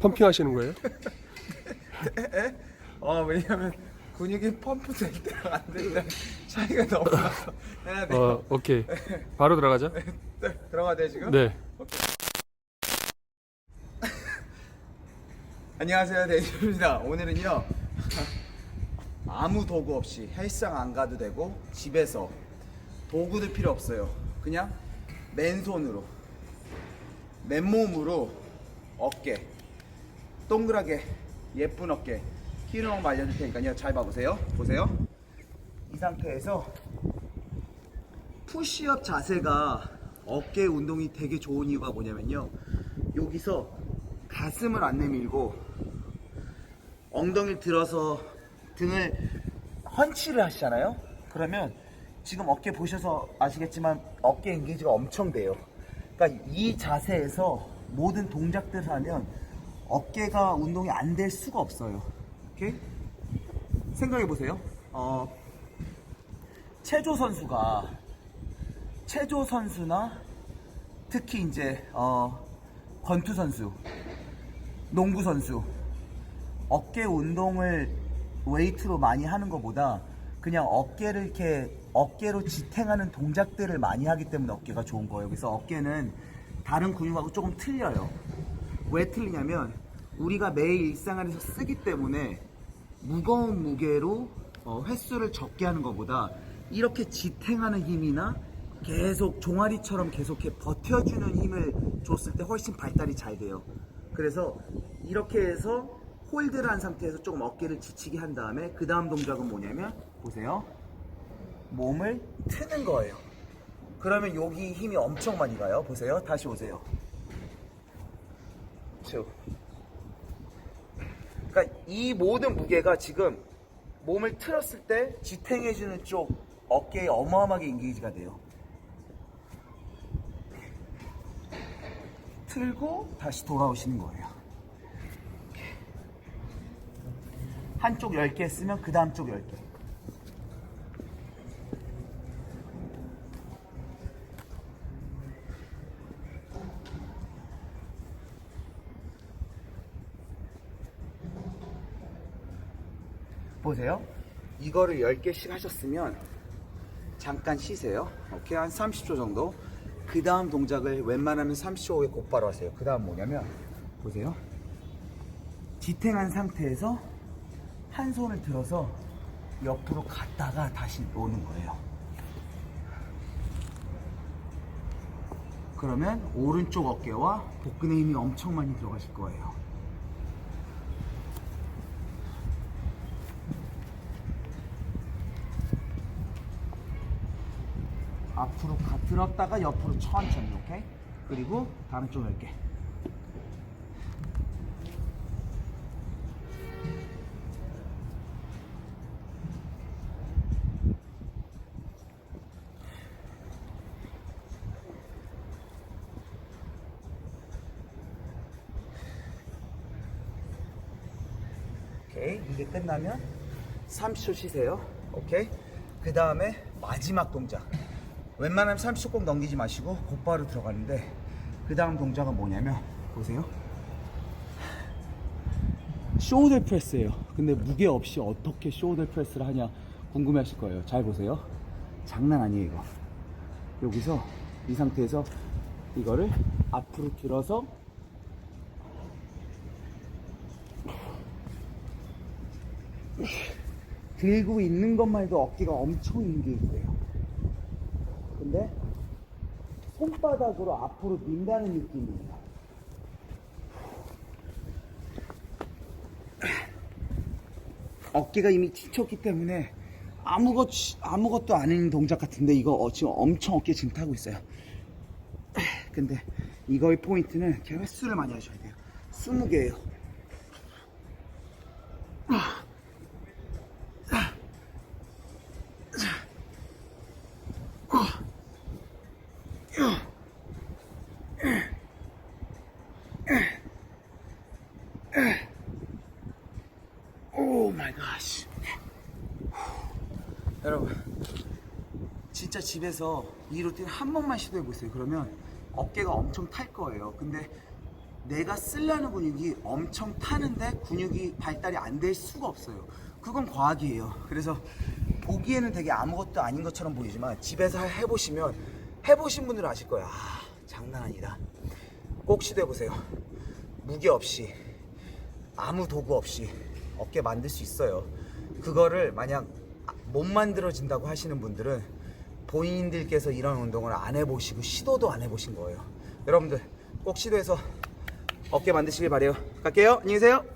펌핑 하시는 거예요? 어 왜냐면 근육이 펌프 될 때랑 안 될 때 차이가 너무 나서 해야 돼. 어, 오케이. 바로 들어가자. 네, 들어가야 돼 지금? 네. 안녕하세요 데이브입니다. 오늘은요 아무 도구 없이 헬스장 안 가도 되고 집에서 도구들 필요 없어요. 그냥 맨손으로 맨몸으로 어깨 동그랗게 예쁜 어깨 키우는 방법 알려줄 테니까요. 잘 봐보세요. 보세요. 이 상태에서 푸시업 자세가 어깨 운동이 되게 좋은 이유가 뭐냐면요. 여기서 가슴을 안 내밀고 엉덩이를 들어서 등을 펀치를 하시잖아요. 그러면 지금 어깨 보셔서 아시겠지만 어깨 인게이지가 엄청 돼요. 그러니까 이 자세에서 모든 동작들을 하면 어깨가 운동이 안 될 수가 없어요. 오케이? 생각해 보세요. 어, 체조 선수가 체조 선수나 특히 이제 어, 권투 선수, 농구 선수 어깨 운동을 웨이트로 많이 하는 것보다 그냥 어깨를 이렇게 어깨로 지탱하는 동작들을 많이 하기 때문에 어깨가 좋은 거예요. 그래서 어깨는 다른 근육하고 조금 틀려요. 왜 틀리냐면 우리가 매일 일생활에서 쓰기 때문에 무거운 무게로 어, 횟수를 적게 하는 것보다 이렇게 지탱하는 힘이나 계속 종아리처럼 계속 이렇게 버텨주는 힘을 줬을 때 훨씬 발달이 잘 돼요. 그래서 이렇게 해서 홀드를 한 상태에서 조금 어깨를 지치게 한 다음에 그 다음 동작은 뭐냐면 보세요. 몸을 트는 거예요. 그러면 여기 힘이 엄청 많이 가요. 보세요. 다시 오세요. 쭉. 그러니까 이 모든 무게가 지금 몸을 틀었을 때 지탱해주는 쪽 어깨에 어마어마하게 인게이지가 돼요. 틀고 다시 돌아오시는 거예요. 한쪽 10개 쓰면 그 다음 쪽 10개. 보세요. 이거를 10개씩 하셨으면 잠깐 쉬세요. 오케이. 한 30초 정도. 그 다음 동작을 웬만하면 30초 후에 곧바로 하세요. 그 다음 뭐냐면, 보세요. 지탱한 상태에서 한 손을 들어서 옆으로 갔다가 다시 오는 거예요. 그러면 오른쪽 어깨와 복근에 힘이 엄청 많이 들어가실 거예요. 앞으로 가 들었다가 옆으로 천천히 오케이? 그리고 다른 쪽 10개 오케이 이게 끝나면 30초 쉬세요. 오케이? 그 다음에 마지막 동작 웬만하면 30초 꼭 넘기지 마시고 곧바로 들어가는데 그 다음 동작은 뭐냐면 보세요. 쇼ulder 프레스예요. 근데 무게 없이 어떻게 쇼ulder 프레스를 하냐 궁금해 하실 거예요. 잘 보세요. 장난 아니에요 이거. 여기서 이 상태에서 이거를 앞으로 들어서 들고 있는 것만 해도 어깨가 엄청 인게이돼요 근데 손바닥으로 앞으로 민다는 느낌이에요. 어깨가 이미 지쳤기 때문에 아무것 아무것도 아닌 동작 같은데 이거 어, 지금 엄청 어깨 지금 타고 있어요. 근데 이거의 포인트는 이렇게 횟수를 많이 하셔야 돼요. 20개예요. 갓. 여러분 진짜 집에서 이 루틴 한 번만 시도해 보세요. 그러면 어깨가 엄청 탈 거예요. 근데 내가 쓰려는 근육이 엄청 타는데 근육이 발달이 안 될 수가 없어요. 그건 과학이에요. 그래서 보기에는 되게 아무것도 아닌 것처럼 보이지만 집에서 해보시면 해보신 분들은 아실 거예요. 아, 장난 아니다. 꼭 시도해보세요. 무게 없이 아무 도구 없이 어깨 만들 수 있어요. 그거를 만약 못 만들어진다고 하시는 분들은 본인들께서 이런 운동을 안 해보시고 시도도 안 해보신 거예요. 여러분들 꼭 시도해서 어깨 만드시길 바래요. 갈게요. 안녕히 계세요.